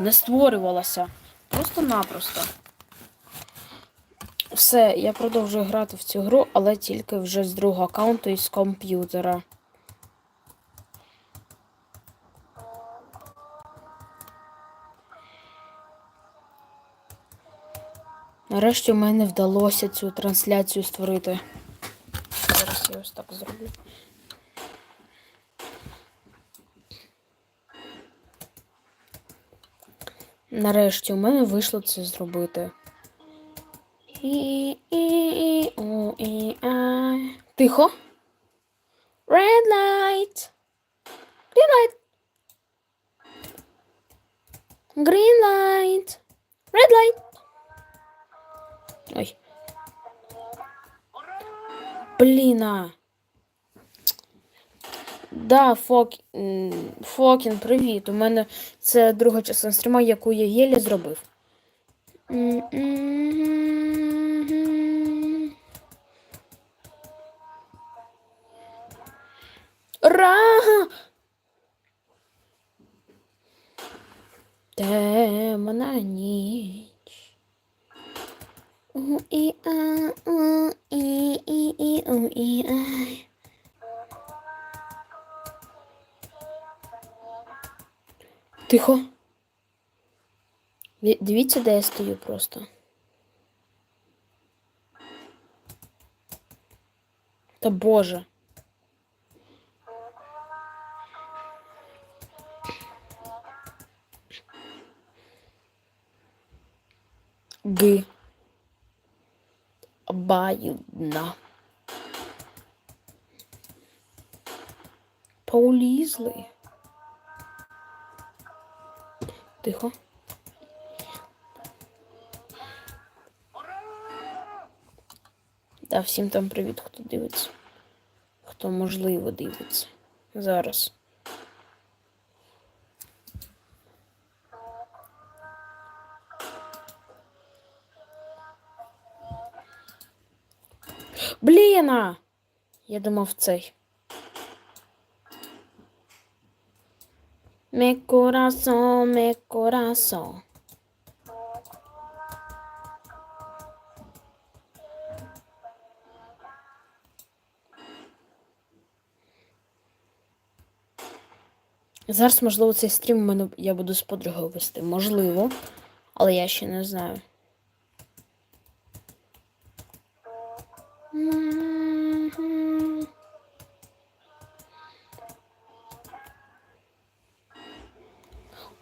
не створювалася. Просто-напросто. Все, я продовжую грати в цю гру, але тільки вже з другого аккаунту і з комп'ютера. Нарешті в мене вдалося цю трансляцію створити. Зараз я ось так зроблю. Нарешті у мене вийшло це зробити. І, і, і, у, і, а. Тихо. Red light. Green light. Green light. Red light. Ой. Блін. Да, Фок... Фокін, привіт. У мене це друга частина стріма, яку я єлі зробив. Ра! Темна ніч. У і а у і і у і а. Тихо. Ві- Дивіться, де я стою просто. Та боже. Г. Обоюдно. Полізли. Тихо. Да, всім там привіт, хто дивиться. Хто можливо дивиться. Зараз. Блін! Я думав цей. Mi corazón, mi corazón. Зараз, можливо, цей стрім мене я буду з подругою вести. Можливо, але я ще не знаю.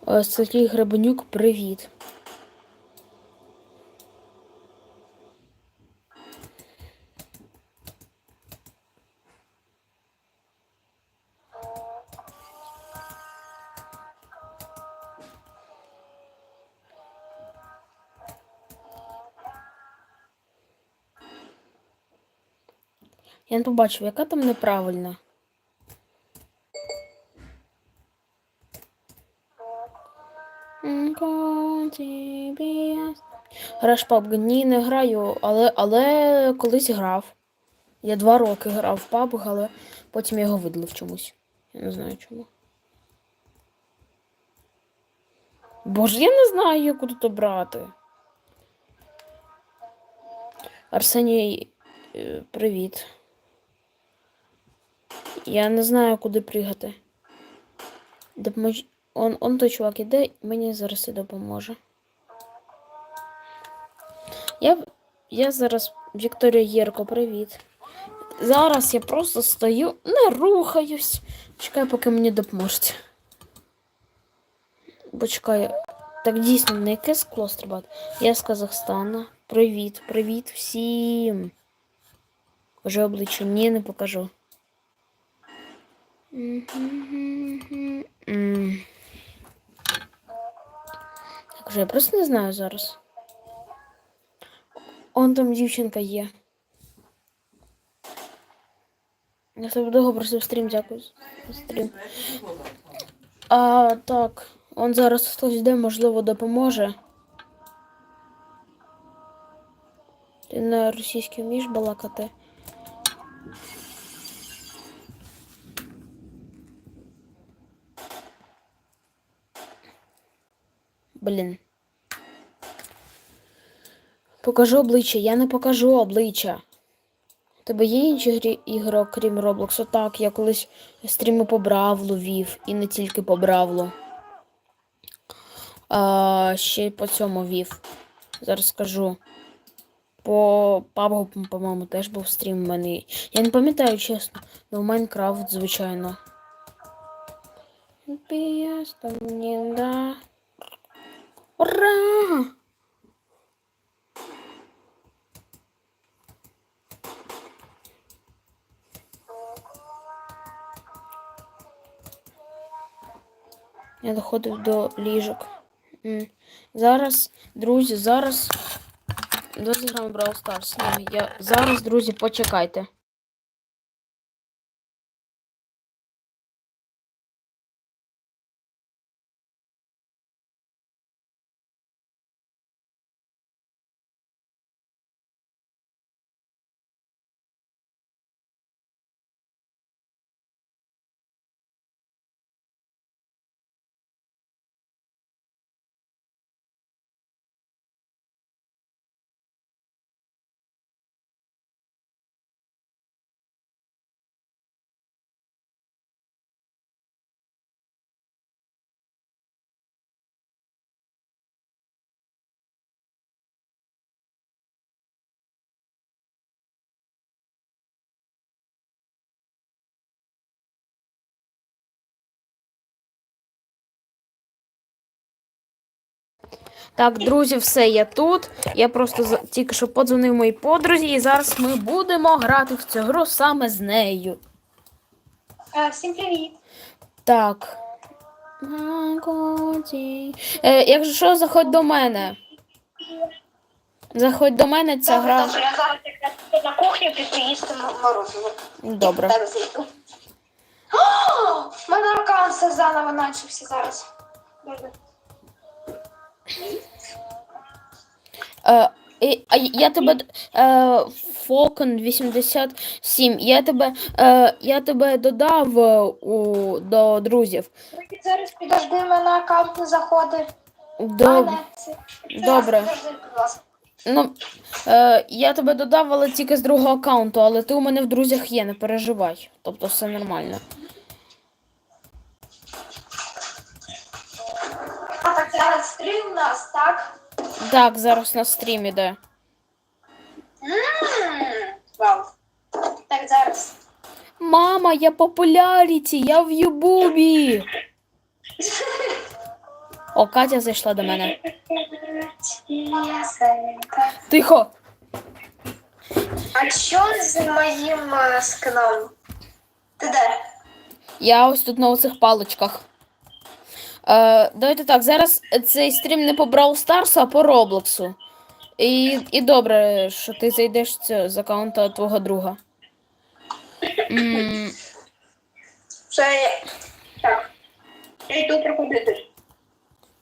Сергій Гребенюк, привіт. Я не побачив, яка там неправильна. Граш PUBG? Ні, не граю, але, але колись грав. Я два роки грав в PUBG, але потім я його видалив чомусь. Я не знаю чому. Боже, я не знаю, яку тут обрати. Арсеній, е, привіт. Я не знаю, куди пригати. Допомож... Он, он той чувак іде, мені зараз і допоможе. Я, я зараз Вікторія Єрко, привіт. Зараз я просто стою, не рухаюсь. Чекаю, поки мені допоможуть. Бо чекаю. Так дійсно, на яке скло стрибати? Я з Казахстана. Привіт, привіт всім. Покажи обличчя, ні, не покажу. Так вже я просто не знаю зараз. Он там дівчинка є. Я тебе довго просив стрім, дякую стрім. А, так, он зараз хтось йде, можливо, допоможе. Ти на російській вмієш балакати? Блін. Покажу обличчя, я не покажу обличчя. У тебе є інші грі- ігри, окрім Роблоксу? Так, я колись стріми по Бравлу вів, і не тільки по Бравлу. А, ще й по цьому вів. Зараз скажу. По PUBG, по-моєму, теж був стрім в мене. Я не пам'ятаю, чесно. Ну, Майнкрафт, звичайно. Ура! Я доходив до ліжок. Зараз, друзі, зараз. Давайте граємо Brawl Stars. Я... Зараз, друзі, почекайте. Так, друзі, все, я тут. Я просто тільки що подзвонив моїй подрузі, і зараз ми будемо грати в цю гру саме з нею. Е, Всім привіт. Так. Е, якщо що, заходь до мене. Заходь до мене, ця Добре, гра. добре, я зараз якраз піду на кухню піду їсти м- морозиво. Добре. Зараз зайду. О, в мене аккаунт все заново начався зараз. Добре. Е, а я тебе. Е, Falcon 87. Я тебе, е, я тебе додав е, у, до друзів. Зараз підожди, мене аккаунт не заходить. Добре. Мене Добре. Ну, е, я тебе додав, але тільки з другого аккаунту, але ти у мене в друзях є, не переживай. Тобто все нормально. Стрім у нас, так? Так, зараз на стрім іде. Вау. Так, зараз. Мама, я популяріті, я в Ютубі. О, Катя зайшла до мене. Тихо. А що з моїм е, скном? Ти де? Я ось тут на оцих паличках. Е, давайте так, зараз цей стрім не по Brawl Старсу, а по Роблоксу. І, і добре, що ти зайдеш з аккаунта твого друга. М, Це так. Я йду проходити.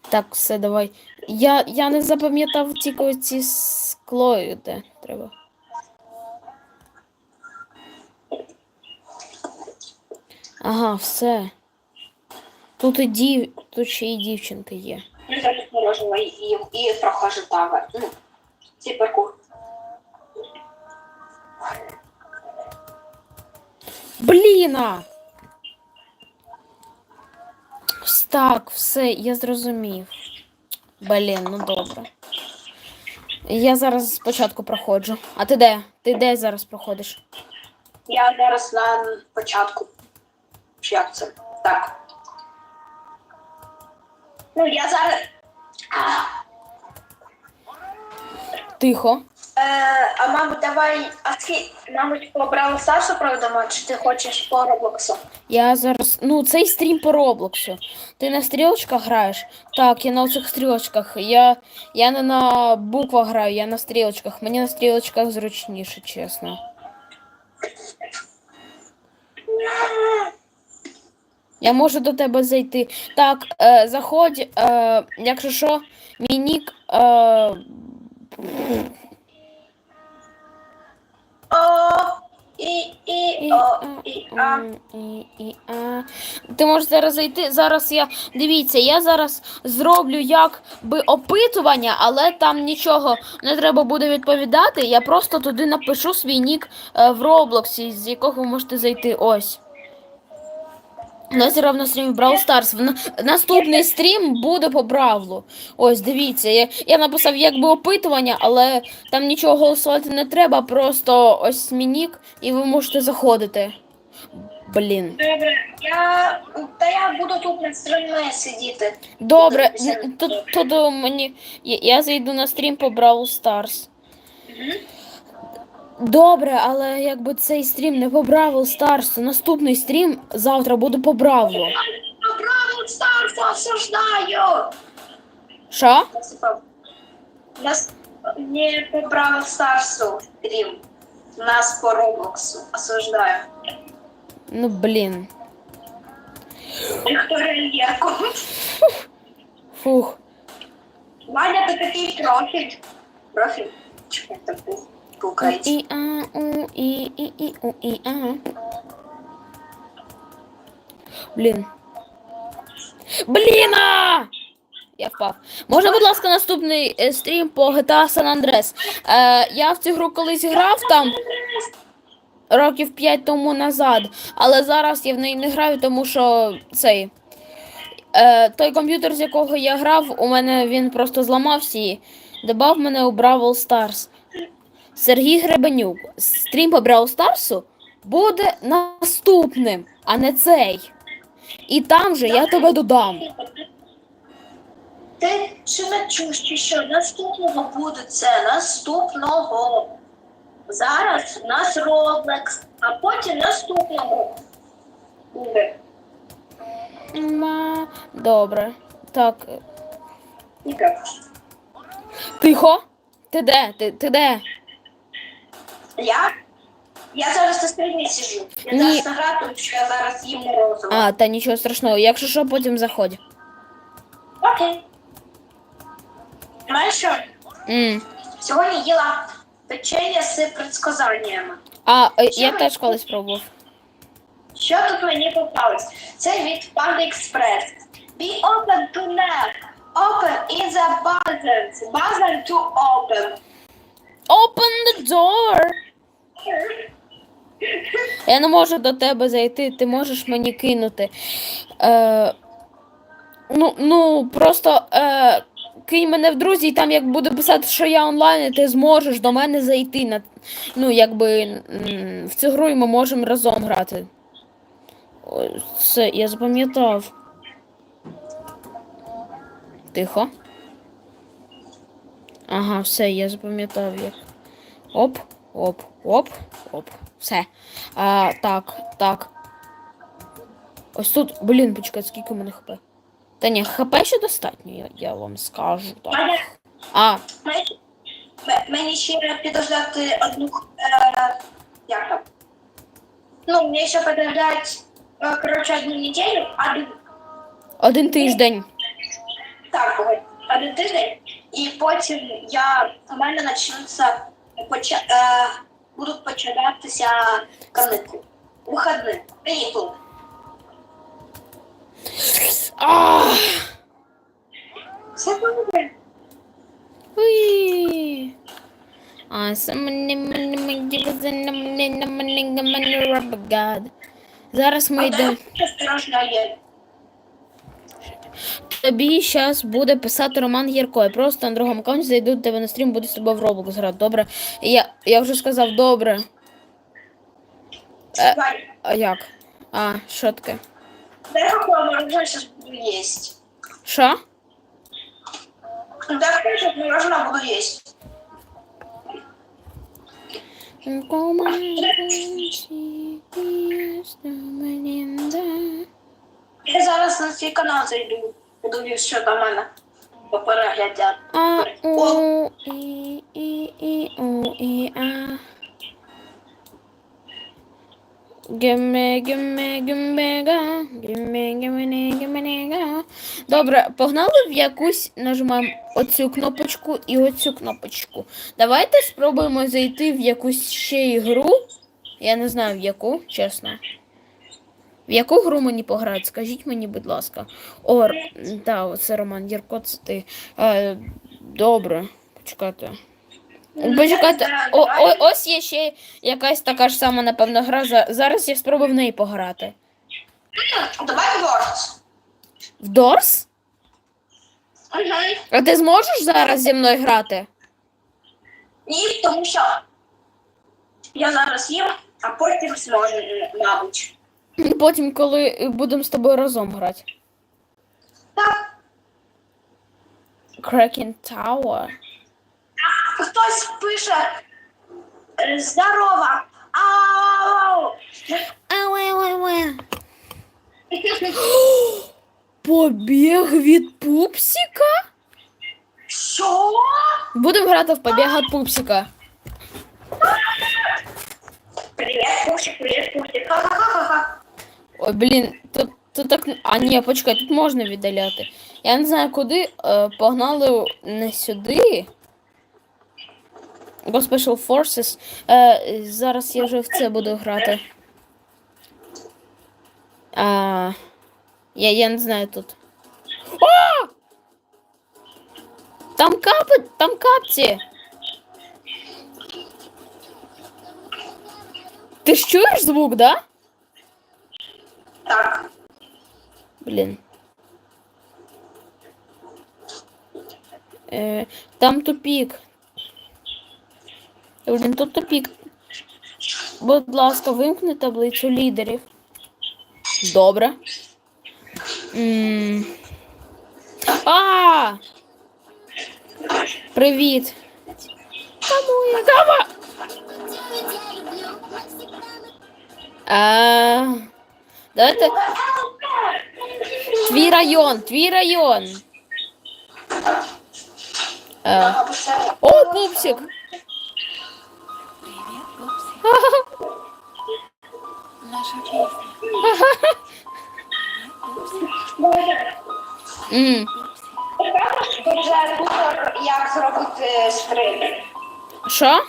так, все, давай. Я, я не запам'ятав тільки ці скло, де треба. Ага, все. Тут і дів... тут ще і дівчинка є. Я зараз мороженого їм і прохожу тавер. Ну, ці паркур. Бліна! Так, все, я зрозумів. Блін, ну добре. Я зараз спочатку проходжу. А ти де? Ти де зараз проходиш? Я зараз на початку. Як це? Так. Ну, я зараз. Тихо. Е, а мабуть, давай. А ски, мабуть, побрали Сашу проведемо, чи ти хочеш по Роблоксу? Я зараз. Ну, цей стрім по Роблоксу. Ти на стрілочках граєш? Так, я на оцих стрілочках. Я, я не на буквах граю, я на стрілочках. Мені на стрілочках зручніше, чесно. Я можу до тебе зайти. Так, е, заходь, е, якщо що, мій нік. Е, О, І, і, о, і, а. і, і, а. Ти можеш зараз зайти. Зараз я. Дивіться, я зараз зроблю якби опитування, але там нічого не треба буде відповідати. Я просто туди напишу свій нік е, в Роблоксі, з якого ви можете зайти. Ось. У нас равно стрім в Brawl Stars. На- Наступний стрім буде по Бравлу. Ось, дивіться, я, я написав якби опитування, але там нічого голосувати не треба, просто ось мій нік, і ви можете заходити. Блін. Добре, я, та я буду тут на стрімі сидіти. Добре, н- тут, тут у мені. Я, я зайду на стрім по Brawl Stars. Мгм. Добре, але якби цей стрім не по Бравл Старсу, наступний стрім завтра буде по Бравлу. Браво, Старс, осуждаю! Що? Нас не по Браво Старсу стрім. Нас по Роблоксу. Осуждаю. Ну блін. Вікторія. Фух. Ваня, ти такий профіль. Профіль. Чекай, так був. По-українськи. І а у і і у і а. Блін. Блін! а! Я впав. Можна, будь ласка, наступний е, стрім по GTA San Andreas. Е, я в цю гру колись грав там років 5 тому назад, але зараз я в неї не граю, тому що цей. Е, той комп'ютер, з якого я грав, у мене він просто зламався і додав мене у Бравл Stars. Сергій Гребенюк. Стрім по Бравл Старсу буде наступним, а не цей. І там же я тебе додам. Ти чи не чуєш, чи що наступного буде це? Наступного. Зараз у нас Roblox, а потім наступного буде. Ма... Добре. Так. Ніка. Тихо. Ти де? Ти, ти де? Я? Я зараз на стрімі сижу. Я Ні. зараз награю, тому що я зараз їм морозиво. А, та нічого страшного. Якщо що, потім заходь. Окей. Знаєш що? М. Сьогодні їла печення з предсказаннями. А, е, я теж колись пробував. Що тут мені попалось? Це від Panda Express. Be open to net. Open is a buzzer. Buzzer to open. Open the door! Я не можу до тебе зайти, ти можеш мені кинути. Е, ну, ну, просто е, кинь мене в друзі, і там як буде писати, що я онлайн, і ти зможеш до мене зайти. На, ну, якби в цю гру і ми можемо разом грати. Все, я запам'ятав. Тихо. Ага, все, я запам'ятав як. Оп, оп, оп, оп. Все. А, так, так. Ось тут, блін, почекай, скільки у мене хп. Та ні, хп ще достатньо, я, я вам скажу. Так. А, мені- ще підождати одну. Е, як там? Ну, мені ще підождати, е, коротше, одну неділю, д- один тиждень. так, один тиждень, і потім я, у мене почнуться, поча, е, будуть починатися каникули. Вихідні, канікули. А! Все добре. Уй. А, Зараз ми йдемо. Осторожно. Тобі зараз буде писати Роман Гірко. Я просто на другому аккаунті зайду до тебе на стрім, буду з тобою в Roblox грати. Добре. Я, я вже сказав, добре. Е. А як? А, що таке? дай какое мороженое сейчас буду есть. Що? Я зараз на свій канал зайду. Подивлюсь, що в мене Попереглядя. А, у, і, і, і, у, і, а. Gimme, gimme, gimme, ga. Gimme, gimme, ne, gimme, ne, ga. Добре, погнали в якусь, нажимаємо оцю кнопочку і оцю кнопочку. Давайте спробуємо зайти в якусь ще ігру. Я не знаю в яку, чесно. В яку гру мені пограти? Скажіть мені, будь ласка. О, Р- да, оце Роман Єрко, це ти. Е, добре, почекайте. Почекайте, о, о, ось є ще якась така ж сама, напевно, гра. Зараз я спробую в неї пограти. Давай Words. В Дорс? Угу. А ти зможеш зараз зі мною грати? Ні, тому що я зараз їм, а потім зможу, мабуть. Потім, коли будемо з тобою разом грати. Так, Cracking Tower. хтось пише е, здорова. Ау! Ауе-ауе-ауе. Побіг від пупсика? Що? Будемо грати в побіг від пупсика. Привіт, Пушик, привіт, Пушик. Ха-ха-ха-ха. Ой, блін, тут, тут так. А ні, почекай, тут можна віддаляти. Я не знаю куди. Е, погнали не сюди. Go Special Forces. Е, зараз я вже в це буду грати. А, я, я не знаю тут. О! Там капи, там капці. Ти ж чуєш звук, да? Так. Блін. Е, там тупік. Блін, тут тупік. Будь ласка, вимкни таблицю лідерів. Добре. М. А! Привіт. Кому я? Кама! А, давайте. Твій район, твій район. Е, О, пупсик. Наша пісня. М, Ти вже тут як зробити стрим. Що?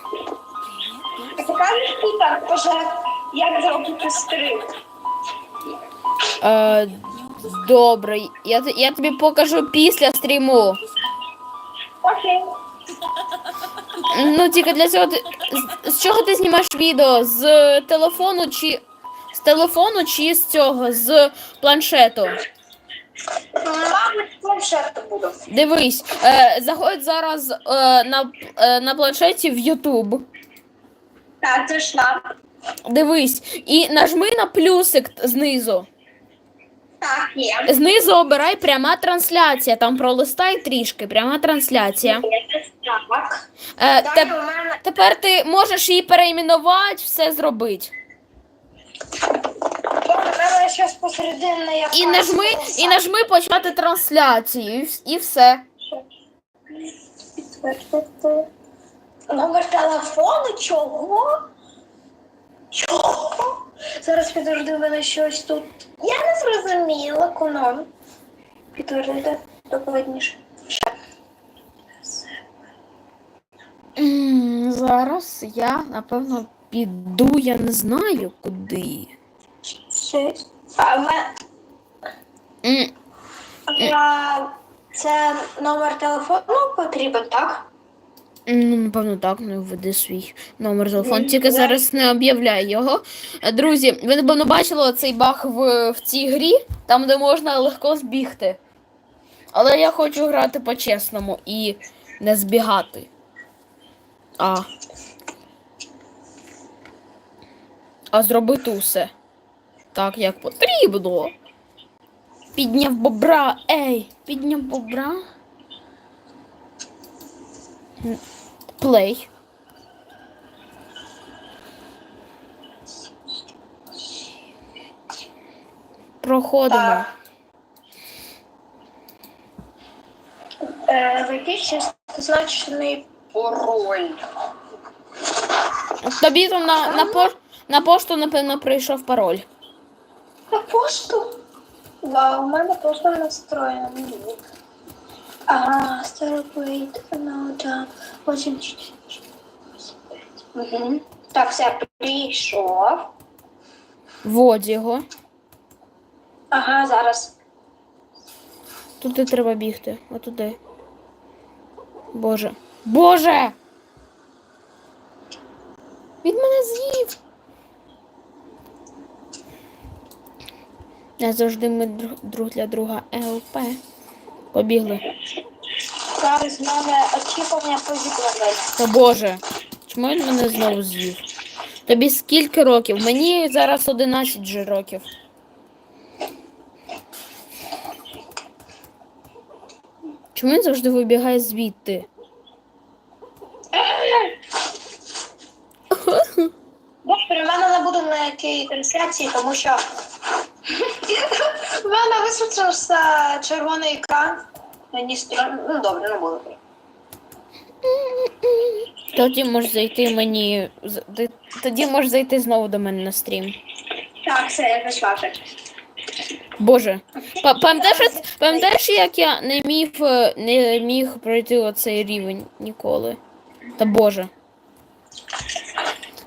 Ти покажеш тут вже як зробити стрим. Е, добре, я, я тобі покажу після стріму. Окей. Ну, тільки для цього ти. З, чого ти знімаєш відео? З телефону чи. З телефону чи з цього? З планшету? Мабуть, буду. Дивись, е, заходь зараз е, на, е, на планшеті в YouTube. Так, нам. Дивись, і нажми на плюсик знизу. Так, є. Знизу обирай пряма трансляція. Там пролистай трішки, пряма трансляція. Так. Е, Далі теп- у мене тепер ти можеш її перейменувати, все зробити. У мене щось посередині якась. І нажми, і нажми почати трансляцію, і, вс- і все. Номер телефону? Чого? Чого? Зараз підтверди в мене щось тут. Я не зрозуміла, куном. Підтвердити докладніше. М, Зараз я, напевно, піду, я не знаю куди. Щось. А мене. А, це номер телефону потрібен, так? Ну, напевно, так, не введи свій номер телефону. Тільки зараз не об'являй його. Е, Друзі, ви напевно бачили цей баг в, в цій грі, там, де можна легко збігти. Але я хочу грати по-чесному і не збігати. А. А зробити усе. Так, як потрібно. Підняв бобра. Ей, підняв бобра. Плей. Проходимо. Е, Введіть пароль. Тобі там на, на, пош, на пошту, напевно, прийшов пароль. На пошту? Вау, у мене пошта настроєна. Ага, старопейт, ноута, 8 Угу. Так, все, прийшов. Водь його. Ага, зараз. Туди треба бігти. Отуди. Боже. Боже! Він мене з'їв. Не завжди ми друг для друга ЛП. Побігли. Зараз в мене очікування повідомлення. Та Боже. Чому він мене знову з'їв? Тобі скільки років? Мені зараз 11 же років. Чому він завжди вибігає звідти? Добре, в мене не буде ніякої трансляції, тому що в мене висвітився червоний екран. Мені стрьом... Ну добре, не буду. Тоді можеш зайти мені. з- Тоді можеш зайти знову до мене на стрім. Так, все, я зайшла вже. Боже. Па- Пам'ятаєш, от- пам'ятаєш, як я не міг е, не міг пройти оцей рівень ніколи? Та Боже.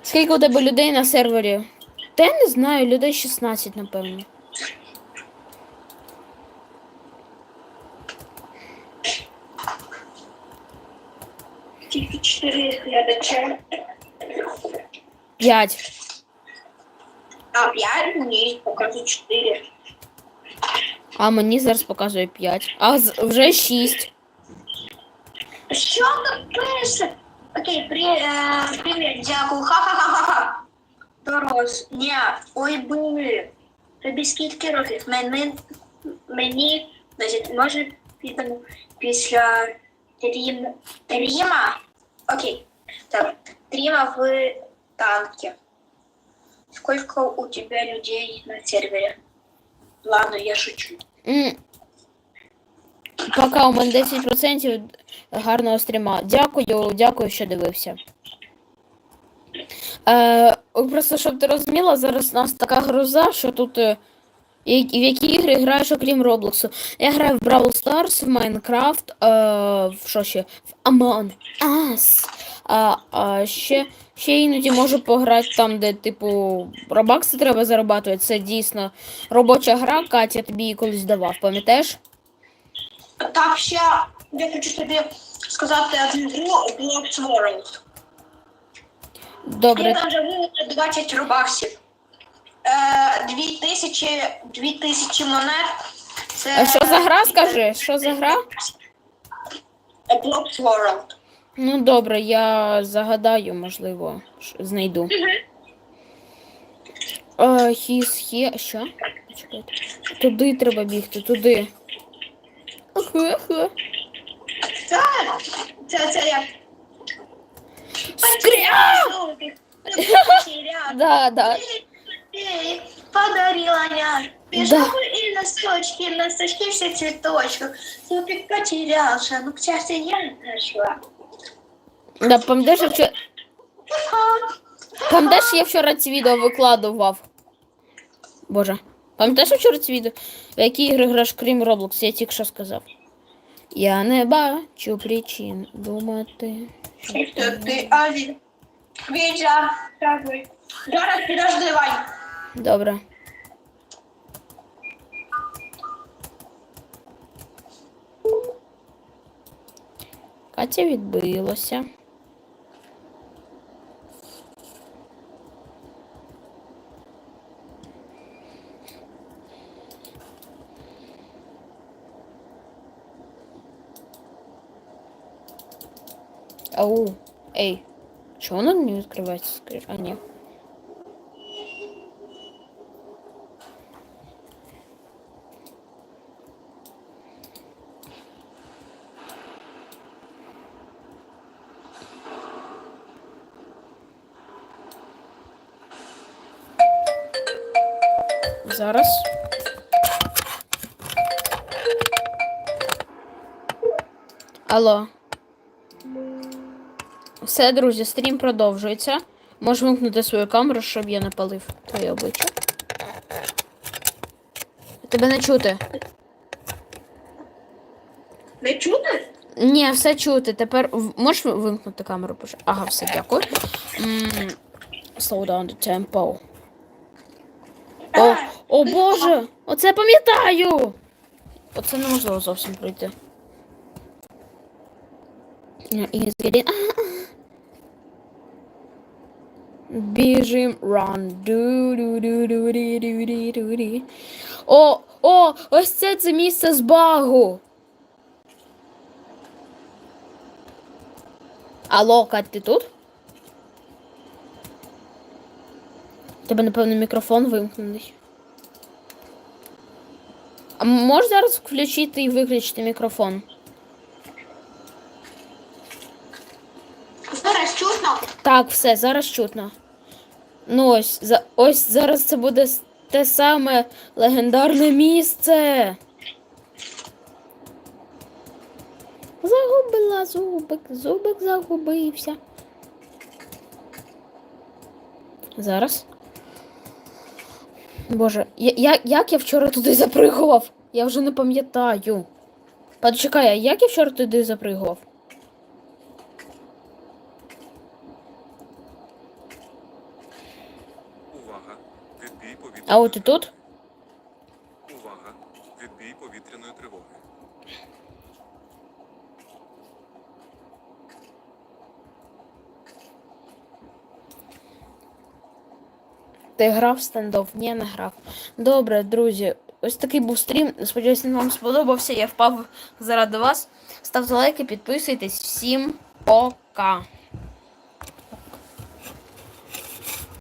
Скільки у тебе людей на сервері? Та я не знаю, людей 16, напевно. Тільки чотири глядача. 5. А п'ять ні, показує чотири. А мені зараз показує 5. А з- вже 6. Що тут пише? Окей, при, е, привіт, дякую. Ха-ха-ха-ха. Дорос. Ні, ой, були. Тобі скільки років? Мені, мені, значить, може, підемо після Рім, Ріма? Окей, так, Ріма в танке. Сколько у тебя людей на сервере? Ладно, я шучу. М. Пока у мене 10% гарного стріма. Дякую, дякую, що дивився. Е, просто щоб ти розуміла, зараз у нас така груза, що тут. е, і- в які ігри граєш, окрім Роблоксу. Я граю в Brawl Stars, в Minecraft, е, в що ще? В Among Us. А, а ще, ще іноді можу пограти там, де, типу, робакси треба зарабатувати. Це дійсно робоча гра, Катя тобі її колись давав, пам'ятаєш? Так, ще я хочу тобі сказати одну гру Blocks World. Добре. Я там вже вивела 20 Е, 2000, 2000 монет. Це... А що за гра, скажи? Що за гра? Blocks World. Ну добре, я загадаю, можливо, знайду. А, he's here. Що? Чекайте. Туди треба бігти, туди. Ага-ага. Це, це, це я. Скря! Потерял. Да, да. Эй, Подарила няш. Пижамы и носочки, носочки все цветочков. Тупик потерялся, ну к счастью я нашла. Да, пам'ятаєш, я вчора... Пам'ятаєш, я вчора ці відео викладував? Боже. Пам'ятаєш вчора ці відео? В які ігри граєш, крім Roblox? Я тільки що сказав. Я не бачу причин думати. що Что ты, Ави? Витя, какой? Зараз подожди, Вань. Добре. Катя відбилася. Ау, ей, чого воно не відкривається? скрі- А, ні. Зараз. Алло. Все, друзі, стрім продовжується. Можеш вимкнути свою камеру, щоб я не палив твоє обличчя. Тебе не чути. Не чути? Ні, все чути. Тепер можеш вимкнути камеру? Ага, все, дякую. М, slow down the tempo. О, боже! Оце пам'ятаю! Оце неможливо зовсім пройти. Біжим, ді ду ді. О, о, ось це це місце з багу. Алло, Кать, ти тут? Тебе, напевно, мікрофон вимкнений. А можеш зараз включити і виключити мікрофон? Зараз чутно? Так, все, зараз чутно. Ну ось, за, ось зараз це буде те саме легендарне місце. Загубила зубик, зубик загубився. Зараз. Боже, я, я, як я вчора туди запригував? Я вже не пам'ятаю. Почекай, а як я вчора туди запригував? Увага! А от і тут? Ти грав стендов? Ні, не грав. Добре, друзі. Ось такий був стрім. Сподіваюсь, він вам сподобався. Я впав заради вас. Ставте лайки, підписуйтесь. Всім пока.